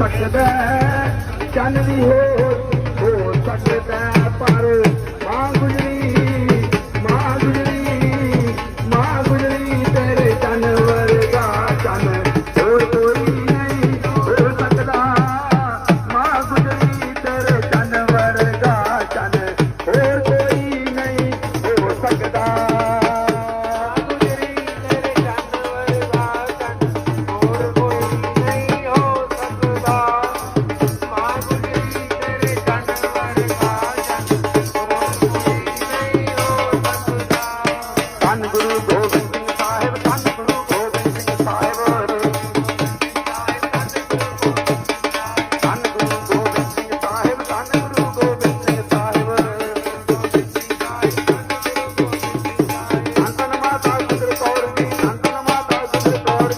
ਸਕਦਾ ਹੈ, ਚੰਨ ਵੀ ਹੋ ਹੋ ਸਕਦਾ